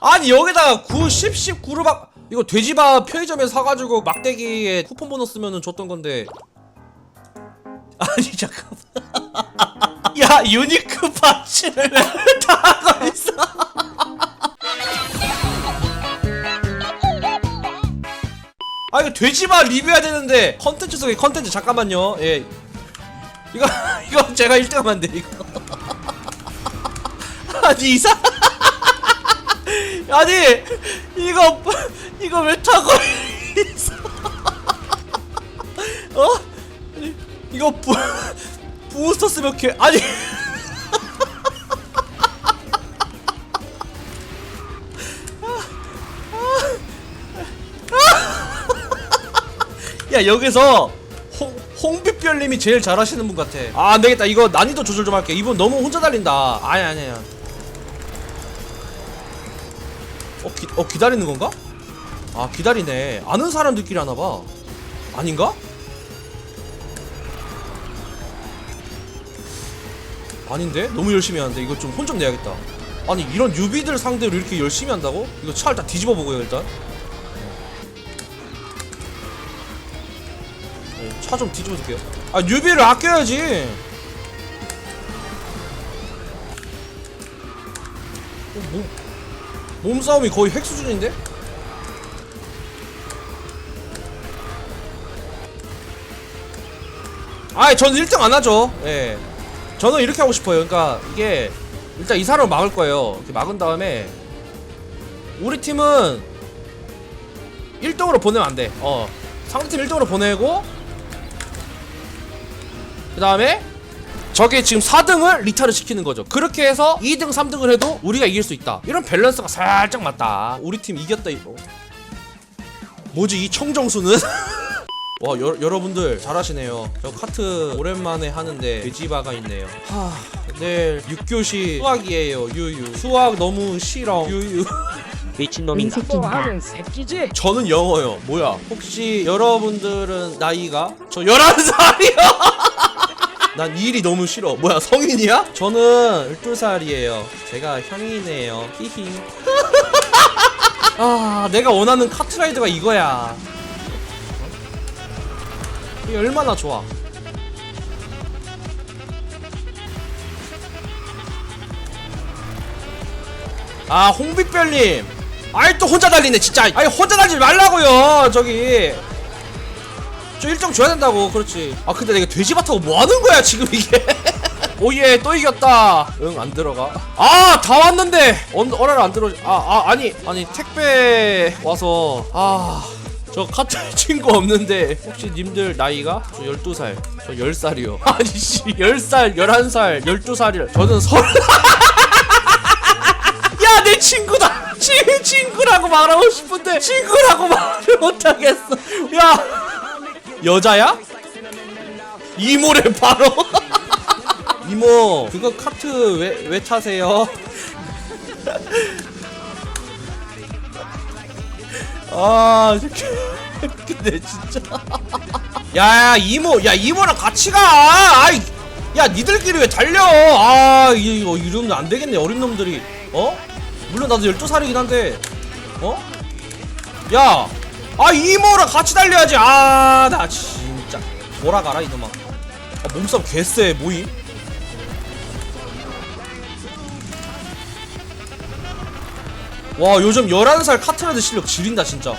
아니 여기다가 9, 10, 10, 9를 막 이거 돼지밥 편의점에서 사가지고 막대기에 쿠폰 번호 쓰면은 줬던 건데. 아니 잠깐만. 야 유니크 파츠를 다 하고 있어. 아 이거 돼지밥 리뷰해야 되는데 컨텐츠 속에 컨텐츠 잠깐만요. 예. 이거 이거 제가 1등하면 돼 이거. 아니 이상 아니 이거 이거 왜 타고 있어? 어? 아니, 이거 부 부스터 쓰면 개? 아니. 야 여기서 홍, 홍빛별님이 제일 잘하시는 분 같아. 아 안되겠다. 이거 난이도 조절 좀 할게. 이분 너무 혼자 달린다. 아니 아니야 어, 기, 어 기다리는 건가? 아 기다리네 아는 사람들끼리 하나봐 아닌가? 아닌데? 너무 열심히 하는데 이거 좀 혼 좀 내야겠다 아니 이런 유비들 상대로 이렇게 열심히 한다고? 이거 차를 다 뒤집어 보고요 일단 차 좀 뒤집어 줄게요 아 유비를 아껴야지 어, 뭐 몸싸움이 거의 핵 수준인데? 아이 저는 1등 안 하죠. 예. 저는 이렇게 하고 싶어요. 그러니까 이게 일단 이 사람을 막을 거예요. 이렇게 막은 다음에 우리 팀은 1등으로 보내면 안돼. 어. 상대팀 1등으로 보내고 그 다음에 저게 지금 4등을 리타를 시키는 거죠. 그렇게 해서 2등, 3등을 해도 우리가 이길 수 있다. 이런 밸런스가 살짝 맞다. 우리 팀 이겼다 이거. 뭐지 이 청정수는? 와 여, 여러분들 잘하시네요. 저 카트 오랜만에 하는데 돼지바가 있네요. 하 내일 6교시 수학이에요. 유유. 수학 너무 싫어. 유유. 미친놈인가 새끼지? 저는 영어요. 뭐야? 혹시 여러분들은 나이가 저 11살이요. 난 이 일이 너무 싫어. 뭐야, 성인이야? 저는 12살이에요. 제가 형이네요. 히히. 아, 내가 원하는 카트라이더가 이거야. 이게 얼마나 좋아. 아, 홍빛별님. 아이, 또 혼자 달리네, 진짜. 아니, 혼자 달리지 말라고요, 저기. 저 일정 줘야 된다고 그렇지. 아 근데 내가 돼지바 타고 뭐 하는 거야 지금 이게? 오예 또 이겼다. 응 안 들어가. 아 다 왔는데! 언, 어라를 안 들어 아, 아 아니 아니 택배 와서. 아저 카트 친구 없는데 혹시 님들 나이가? 저 12살. 저 10살이요. 아니 씨 10살 11살 12살이라. 저는 서른 야내 친구다! 친, 친구라고 말하고 싶은데 친구라고 말을 못하겠어. 야 여자야? 이모래 바로 이모 그거 카트 왜, 왜 타세요? 아 근데 진짜 야야 이모 야 이모랑 같이 가 아이 야 니들끼리 왜 달려 아 이거 이러면 안 되겠네 어린 놈들이 어? 물론 나도 12살이긴 한데 어? 야 아 이모랑 같이 달려야지. 아 나 진짜. 돌아가라 이놈아. 아, 몸싸움 개쎄 뭐임. 와 요즘 11살 카트라이더 실력 지린다 진짜. 어?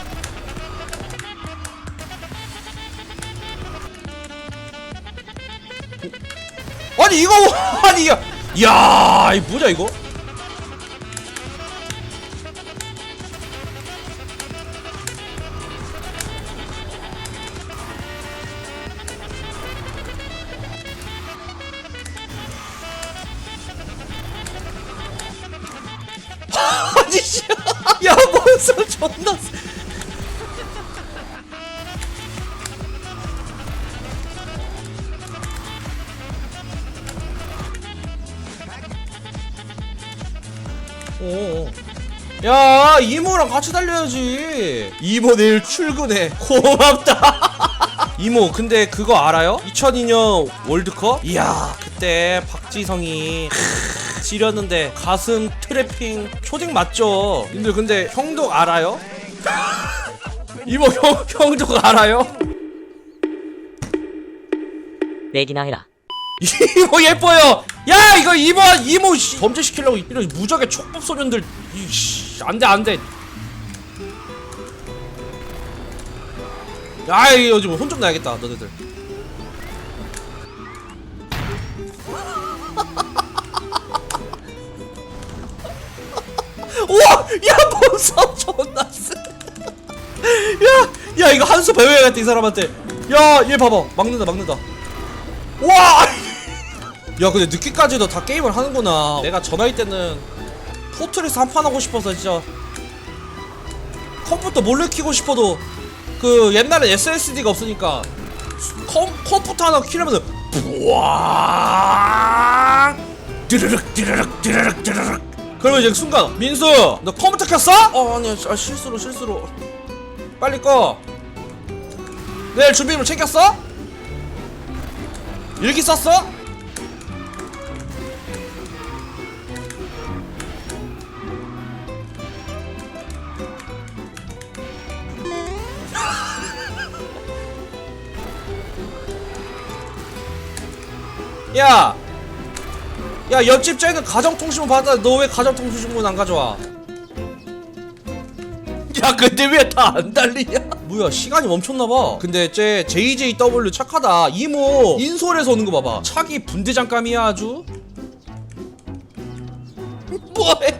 아니 이거 아니 야 야, 이 뭐냐 이거 씨. 야, 뭔소 존나 세. 오. 야, 이모랑 같이 달려야지. 이모 내일 출근해. 고맙다. 이모, 근데 그거 알아요? 2002년 월드컵? 이야, 그때 박지성이 지렸는데 가슴 트래핑 초딩 맞죠? 님들 근데 형독 알아요? 이모 형 형독 알아요? 내기나 해라. 이모 예뻐요. 야 이거 이모 이모 씨, 범죄 시키려고 이런 무적의 촉법 소년들 이씨 안돼 안돼. 야 이거 요즘 혼좀 나야겠다 너네들. 야 몸싸움 존나 세. 야, 야 이거 한수 배워야겠다 이 사람한테. 야, 얘 봐봐, 막는다, 막는다. 와! 야, 근데 늦게까지도 다 게임을 하는구나. 내가 저 나이 때는 포트레스 한 판 하고 싶어서 진짜 컴퓨터 몰래 키고 싶어도 그 옛날에 SSD가 없으니까 컴, 컴퓨터 하나 키려면은 부와 드르륵 드르륵 드르륵 드르륵 그러면 이제 순간 민수 너 컴퓨터 켰어? 어 아니야 아, 실수로 실수로 빨리 꺼 내일 준비물 챙겼어? 일기 썼어? 야! 야 옆집 쟤는 가정통신문 받았다 너왜 가정통신문 안 가져와? 야 근데 왜 다 안 달리냐? 뭐야 시간이 멈췄나봐 근데 쟤 JJW 착하다 이모 인솔에서 오는 거 봐봐 차기 분대장감이야 아주 뭐해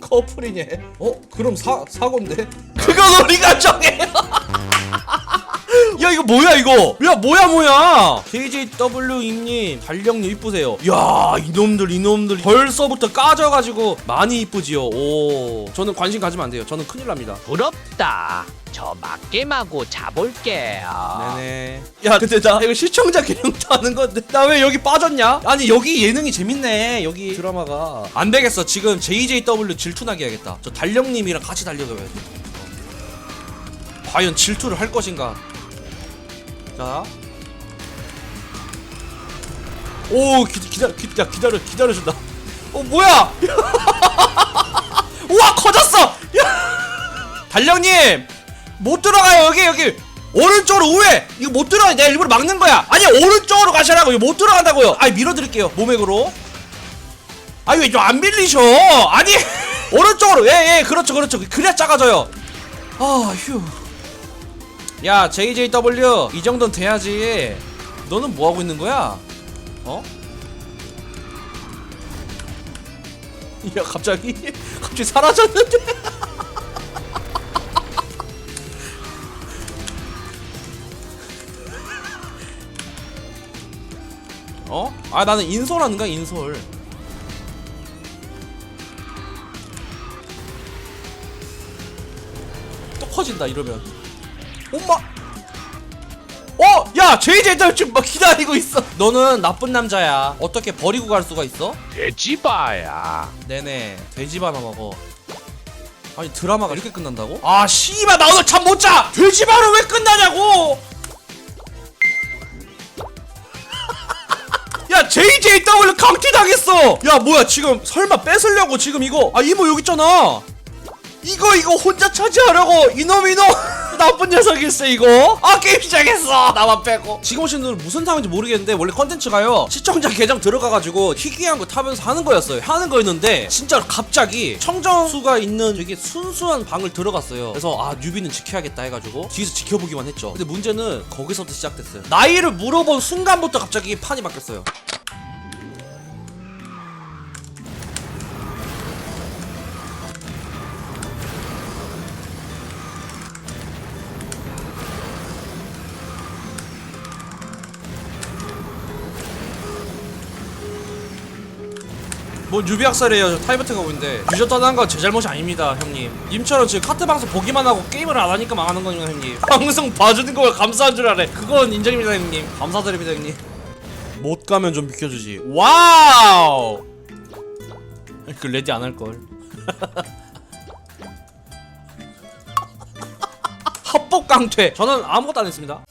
커플이냐 어? 그럼 사, 사고인데? 그건 우리가 정해 야 이거 뭐야 이거? 야 뭐야 뭐야? JJW 임님 달력님 이쁘세요. 야 이놈들 이놈들. 벌써부터 까져가지고 많이 이쁘지요. 오. 저는 관심 가지면 안 돼요. 저는 큰일 납니다. 부럽다. 저 맞게마고 자볼게요. 네네. 야 근데 나 이거 시청자 기능도 하는 건데. 나 왜 여기 빠졌냐? 아니 여기 예능이 재밌네 여기. 드라마가. 안 되겠어. 지금 JJW 질투나게 해야겠다. 저 달력님이랑 같이 달려가야 돼. 과연 질투를 할 것인가 자. 오, 기, 기다, 기다, 기다려, 기다려준다. 어, 뭐야? 우와, 커졌어! 야! 달령님! 못 들어가요, 여기, 여기! 오른쪽으로 우회! 이거 못 들어가요. 내가 일부러 막는 거야. 아니, 오른쪽으로 가시라고. 이거 못 들어간다고요. 아니, 밀어드릴게요. 모맥으로. 아니, 왜 좀 안 밀리셔? 아니, 오른쪽으로. 예, 예, 그렇죠, 그렇죠. 그래야 작아져요. 아, 휴. 야 JJW 이 정도는 돼야지 너는 뭐 하고 있는 거야? 어? 야 갑자기 갑자기 사라졌는데 어? 아 나는 인솔하는 거야 인솔 또 커진다 이러면 엄마 어! 야! JJ 지금 막 기다리고 있어 너는 나쁜 남자야 어떻게 버리고 갈 수가 있어? 돼지바야. 네네 돼지 바 나 먹어 아니 드라마가 이렇게 끝난다고? 아 씨발 나 오늘 잠 못 자 돼지 바는 왜 끝나냐고 야 JJW 강퇴 당했어 야 뭐야 지금 설마 뺏으려고 지금 이거 아 이모 여기 있잖아 이거 이거 혼자 차지하려고 이놈 이놈 나쁜 녀석일세 이거? 아 게임 시작했어! 나만 빼고. 지금 오신 분들은 무슨 상황인지 모르겠는데 원래 컨텐츠가요 시청자 계정 들어가가지고 희귀한 거 타면서 하는 거였어요. 하는 거였는데 진짜 갑자기 청정수가 있는 되게 순수한 방을 들어갔어요. 그래서 아 뉴비는 지켜야겠다 해가지고 뒤에서 지켜보기만 했죠. 근데 문제는 거기서부터 시작됐어요. 나이를 물어본 순간부터 갑자기 판이 바뀌었어요 뭐 뉴비 학살이에요. 저 타이버트 가고 있는데. 유저 떠난 건제 잘못이 아닙니다 형님. 님처럼 지금 카트 방송 보기만 하고 게임을 안 하니까 망하는 거니까 형님. 방송 봐주는 걸 감사한 줄 알아 그건 인정입니다 형님. 감사드립니다 형님. 못 가면 좀 비켜주지. 와우! 그 레디 안 할걸. 합법 강퇴. 저는 아무것도 안 했습니다